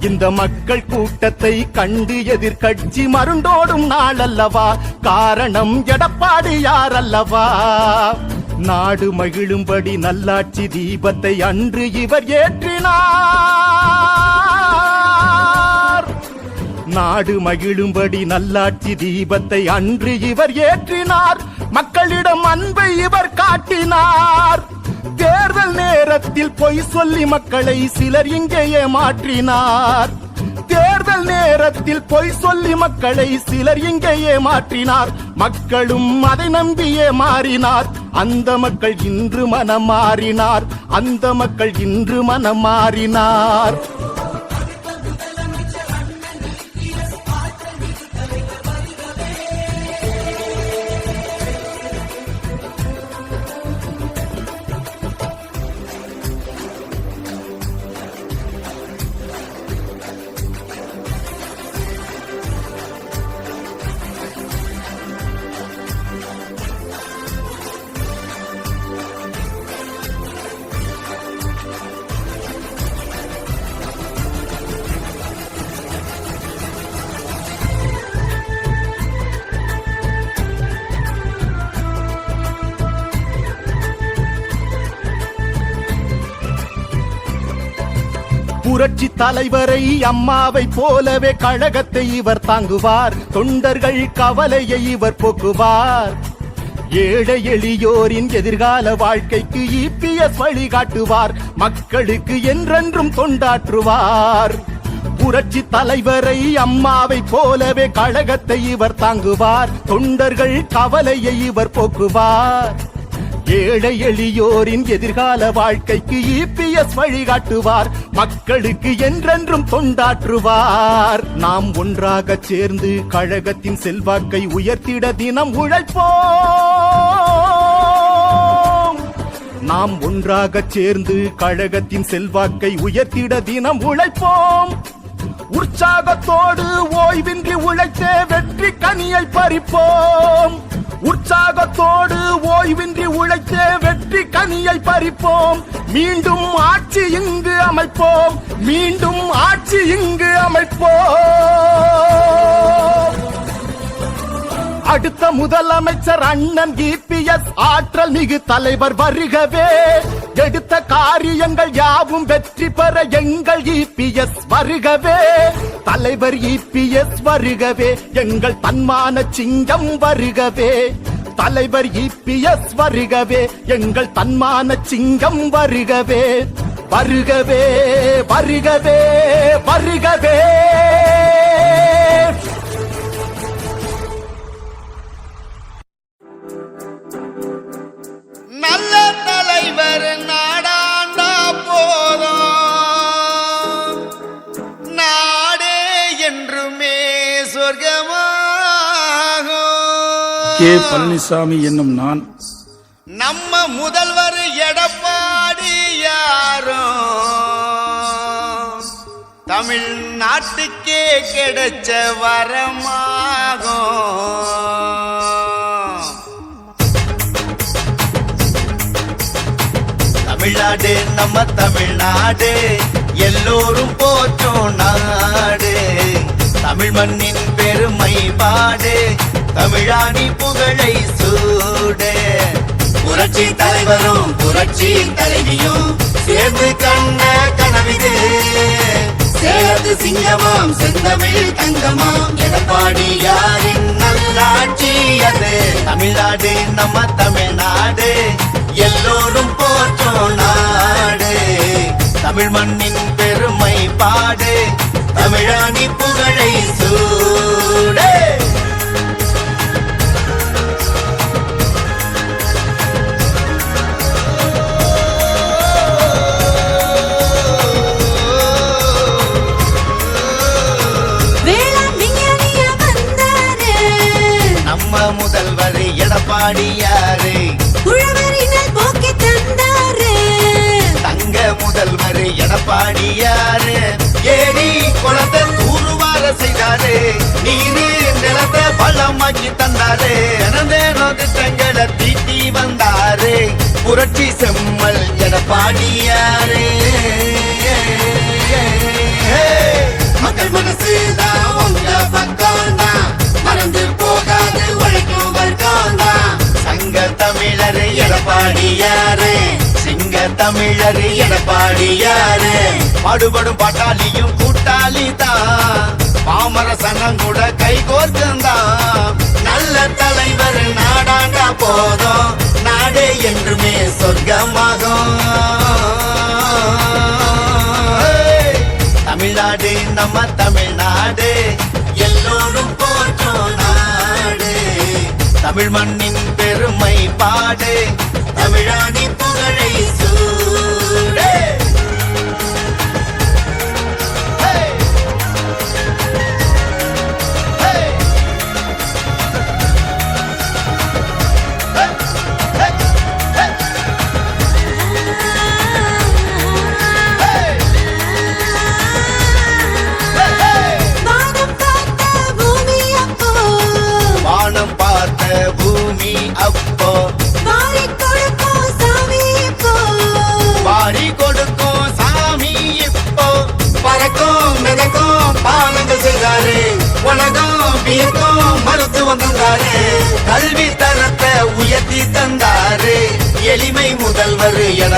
இந்த மக்கள் கூட்டத்தை கண்டு எதிர்கட்சி மருண்டோடும் நாள் அல்லவா காரணம் எடப்பாடி யார் அல்லவா? நாடு மகிழும்படி நல்லாட்சி தீபத்தை அன்று இவர் ஏற்றினார். நாடு மகிழும்படி நல்லாட்சி தீபத்தை அன்று இவர் ஏற்றினார். மக்களிடம் அன்பை இவர் காட்டினார். தேர்தல் நேரத்தில் பொய் சொல்லி மக்களை சிலர் இங்கே ஏமாற்றினார் தேர்தல் நேரத்தில் பொய் சொல்லி மக்களை சிலர் இங்கே ஏமாற்றினார் மக்களும் அதை நம்பியே மாறினார். அந்த மக்கள் இன்று மனம் மாறினார் அந்த மக்கள் இன்று மனம் மாறினார் புரட்சி தலைவரை அம்மாவை போலவே கழகத்தை இவர் தாங்குவார். தொண்டர்கள் கவலையை இவர் போக்குவார். ஏழை எளியோரின் எதிர்கால வாழ்க்கைக்கு இபிஎஸ் வழிகாட்டுவார். மக்களுக்கு என்றென்றும் தொண்டாற்றுவார். புரட்சி தலைவரை அம்மாவை போலவே கழகத்தை இவர் தாங்குவார். தொண்டர்கள் கவலையை இவர் போக்குவார். ஏழை எளியோரின் எதிர்கால வாழ்க்கைக்கு இபிஎஸ் வழிகாட்டுவார். மக்களுக்கு என்றென்றும் தொண்டாற்றுவார். நாம் ஒன்றாக சேர்ந்து கழகத்தின் செல்வாக்கை உயர்த்திட தினம் உழைப்போம். நாம் ஒன்றாக சேர்ந்து கழகத்தின் செல்வாக்கை உயர்த்திட தினம் உழைப்போம். உற்சாகத்தோடு ஓய்வின்றி உழைத்தே வெற்றி கனியை பறிப்போம். உற்சாகத்தோடு ஓய்வின்றி உழைத்தே வெற்றி கனியை பறிப்போம். மீண்டும் ஆட்சி இங்கு அமைப்போம். மீண்டும் ஆட்சி இங்கு அமைப்போம். அடுத்த முதலமைச்சர் அண்ணன் இபிஎஸ் ஆற்றல் மிகு தலைவர் வருகவே. எடுத்த காரியங்கள் யாவும் வெற்றி பெற எங்கள் இபிஎஸ் வருகவே. தலைவர் இபிஎஸ் வருகவே எங்கள் தன்மான சிங்கம் வருகவே. தலைவர் இபிஎஸ் வருகவே எங்கள் தன்மான சிங்கம் வருகவே. வருகவே வருகவே வருகவே. கே பழனிசாமி என்னும் நான். நம்ம முதல்வர் எடப்பாடி யாரும் தமிழ்நாட்டுக்கே கிடைச்ச வரமாகும். தமிழ்நாடு நம்ம தமிழ்நாடு எல்லோரும் போற்றும் நாடு. தமிழ் மண்ணின் பெருமை பாடு தமிழாணி புகழை சூட. புரட்சி தலைவரும் புரட்சி தலைவியும் சேர்ந்து கண்ண கனவிது சேலத்து சிங்கமாம் செந்தமிழ் தங்கமாம். எடப்பாடி யாரின் நல்லாட்சி அது? தமிழ்நாடு நம்ம தமிழ்நாடு. எல்லோரும் போற்றும் நாடு. தமிழ் மண்ணின் பெருமை பாடு தமிழாணி புகழை சூடு. முதல்வர் எடப்பாடியாரு. தங்க முதல்வர் எடப்பாடியாரு. ஏரி குளத்தை தூர்வார செய்தாரு. நீரு நிலத்தை பள்ளமாக்கி தந்தாரு. அனந்தேனோ திட்டங்களை தீட்டி வந்தாரு. புரட்சி செம்மல் எடப்பாடியாரு. மக்கள் மனசு மனசுதான் உங்க பக்கம் மறந்து போகாது உழைக்கும் வர்க்கம் சங்க தமிழர் எடப்பாடியாரு. சிங்க தமிழர் எடப்பாடியாரு. பாடுபடும் பாட்டாளியும் கூட்டாளி தான் பாமர சங்கம் கூட கை கோர்த்துந்தான் நல்ல தலைவர் நாடாண்டா போதும். நாடே என்றுமே சொர்க்கமாகும். தமிழ்நாடு நம்ம தமிழ்நாடு. எல்லோரும் போற்றும் நாடு. தமிழ் மண்ணின் பெருமை பாடு. தமிழாணி புகழை சூ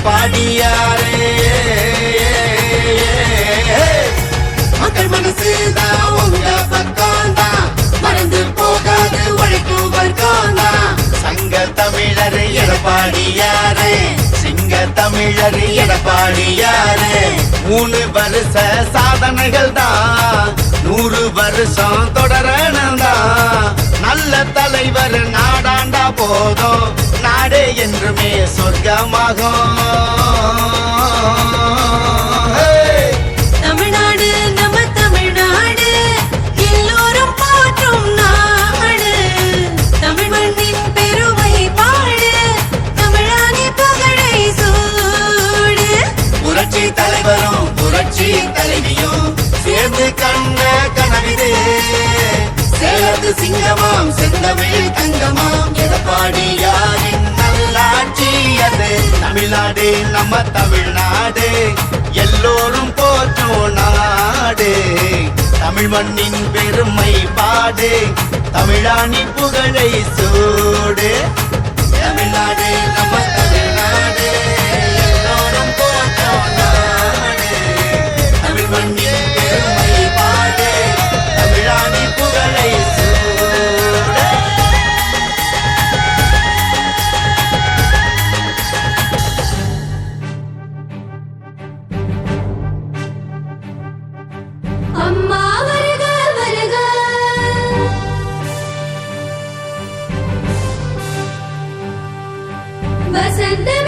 முதல்வர் எடப்பாடியாரு மக்கள் மனசுதான் உங்க பக்கம் மறந்து போகாது உழைக்கும் வர்க்கம் சங்க தமிழர் எடப்பாடியாரு சிங்க தமிழர் எடப்பாடியாரு மூணு வருஷ சாதனைகள் தான் நூறு வருஷம் தொடரணும் தலைவர் நாடாண்டா போதும். நாடே என்றுமே சொர்க்கமாகும். Hey! தமிழ்நாடு நம்ம தமிழ்நாடு. எல்லோரும் போற்றும் நாடு. தமிழ் மண்ணின் பெருமை பாடு. தமிழானி புகழை சூடு. புரட்சி தலைவரும் புரட்சி தலைவியும் சேர்ந்து கண்ண கனவிது சேலத்து சிங்கமாம் செந்தமிழ் தங்கமாம். எடப்பாடி யாரின் நல்லாட்சி அது? தமிழ்நாடு நம்ம தமிழ்நாடு. எல்லோரும் போற்றும் நாடு. தமிழ் மண்ணின் பெருமை பாடு. தமிழாணி புகழை சூடு. தமிழ்நாடு நம்ம वसन्त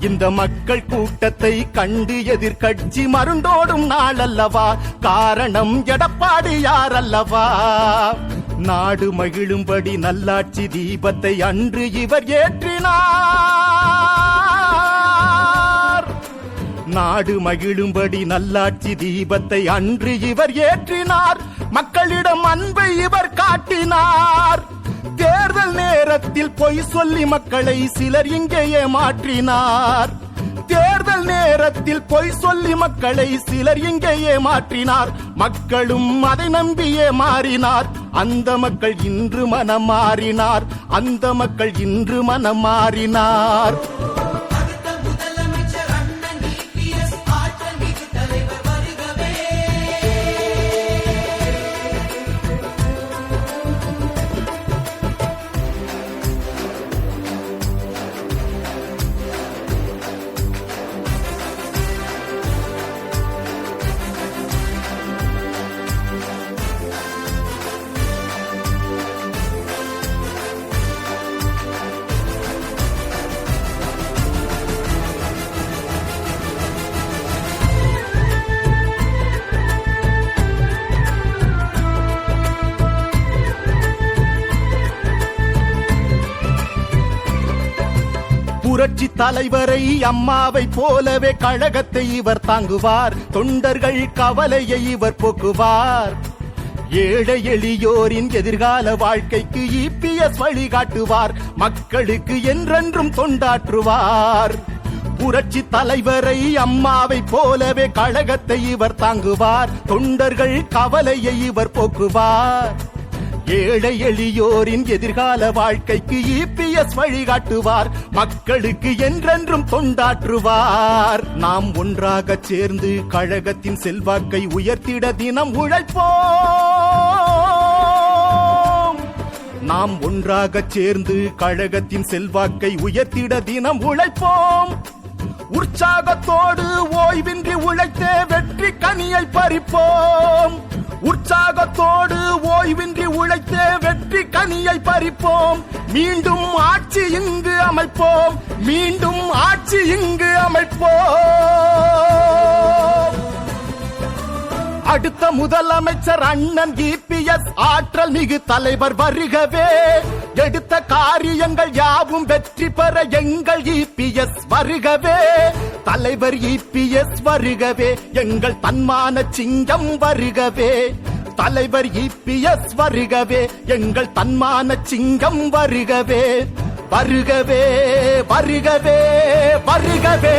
இந்த மக்கள் கூட்டத்தை கண்டு எதிர்கட்சி மருண்டோடும் நாள் அல்லவா காரணம் எடப்பாடி யாரல்லவா நாடு மகிழும்படி நல்லாட்சி தீபத்தை அன்று இவர் ஏற்றினார். நாடு மகிழும்படி நல்லாட்சி தீபத்தை அன்று இவர் ஏற்றினார். மக்களிடம் அன்பை இவர் காட்டினார். தேர்தல் நேரத்தில் பொய் சொல்லி மக்களை சிலர் இங்கேயே மாற்றினார். தேர்தல் நேரத்தில் பொய் சொல்லி மக்களை சிலர் இங்கேயே மாற்றினார். மக்களும் அதை நம்பியே மாறினார். அந்த மக்கள் இன்று மனம் மாறினார் அந்த மக்கள் இன்று மனம் மாறினார் புரட்சி தலைவரை அம்மாவை போலவே கழகத்தை இவர் தாங்குவார். தொண்டர்கள் கவலையை இவர் போக்குவார். ஏழை எளியோரின் எதிர்கால வாழ்க்கைக்கு இபிஎஸ் வழிகாட்டுவார். மக்களுக்கு என்றென்றும் தொண்டாற்றுவார். புரட்சி தலைவரை அம்மாவை போலவே கழகத்தை இவர் தாங்குவார். தொண்டர்கள் கவலையை இவர் போக்குவார். ஏழை எளியோரின் எதிர்கால வாழ்க்கைக்கு இபிஎஸ் வழிகாட்டுவார். மக்களுக்கு என்றென்றும் தொண்டாற்றுவார். நாம் ஒன்றாக சேர்ந்து கழகத்தின் செல்வாக்கை உயர்த்திட தினம் உழைப்போம். நாம் ஒன்றாக சேர்ந்து கழகத்தின் செல்வாக்கை உயர்த்திட தினம் உழைப்போம். உற்சாகத்தோடு ஓய்வின்றி உழைத்தே வெற்றி கனியை பறிப்போம். உற்சாகத்தோடு ஓய்வின்றி உழைத்தே வெற்றி கனியை பறிப்போம். மீண்டும் ஆட்சி இங்கு அமைப்போம். மீண்டும் ஆட்சி இங்கு அமைப்போம். அடுத்த முதலமைச்சர் அண்ணன் இபிஎஸ் ஆற்றல் மிகு தலைவர் வருகவே. எடுத்த யாவும் வெற்றி பெற எங்கள் இபிஎஸ் வருகவே. தலைவர் இபிஎஸ் வருகவே. எங்கள் தன்மான சிங்கம் வருகவே. தலைவர் இபிஎஸ் வருகவே. எங்கள் தன்மான சிங்கம் வருகவே. வருகவே வருகவே வருகவே.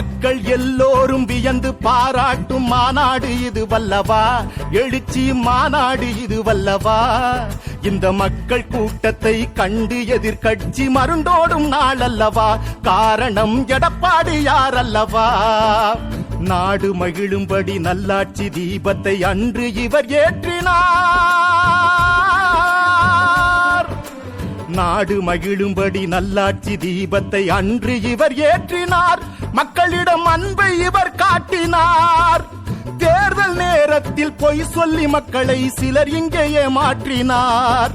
மக்கள் எல்லோரும் வியந்து பாராட்டும் மாநாடு இது வல்லவா? எழுச்சி மாநாடு இது வல்லவா? இந்த மக்கள் கூட்டத்தை கண்டு எதிர்க்கட்சி மருண்டோடும் நாள் அல்லவா? காரணம் எடப்பாடி யாரல்லவா நாடு மகிழும்படி நல்லாட்சி தீபத்தை அன்று இவர் ஏற்றினார். நாடு மகிழும்படி நல்லாட்சி தீபத்தை அன்று இவர் ஏற்றினார். மக்களிடம் அன்பை இவர் காட்டினார். தேர்தல் நேரத்தில் பொய் சொல்லி மக்களை சிலர் இங்கேயே மாற்றினார்.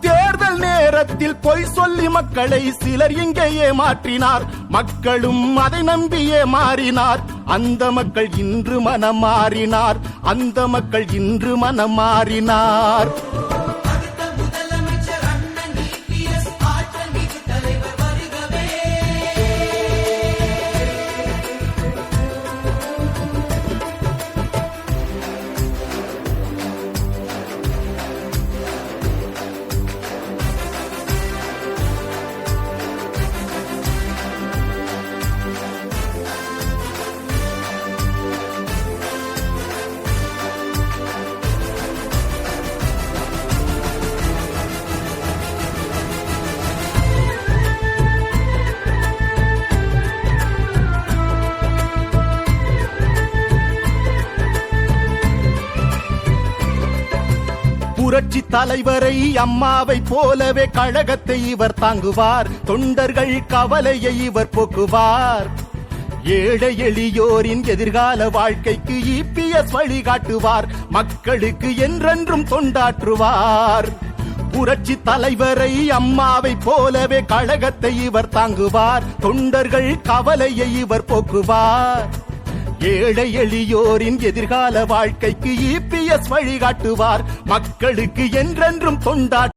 தேர்தல் நேரத்தில் பொய் சொல்லி மக்களை சிலர் இங்கேயே மாற்றினார். மக்களும் அதை நம்பியே மாறினார். அந்த மக்கள் இன்று மனம் மாறினார் அந்த மக்கள் இன்று மனம் மாறினார் புரட்சி தலைவரை அம்மாவை போலவே கழகத்தை இவர் தாங்குவார். தொண்டர்கள் கவலையை இவர் போக்குவார். ஏழை எளியோரின் எதிர்கால வாழ்க்கைக்கு இபிஎஸ் வழிகாட்டுவார். மக்களுக்கு என்றென்றும் தொண்டாற்றுவார். புரட்சி தலைவரை அம்மாவை போலவே கழகத்தை இவர் தாங்குவார். தொண்டர்கள் கவலையை இவர் போக்குவார். ஏழை எளியோரின் எதிர்கால வாழ்க்கைக்கு இபிஎஸ் வழிகாட்டுவார். மக்களுக்கு என்றென்றும் தொண்டாட்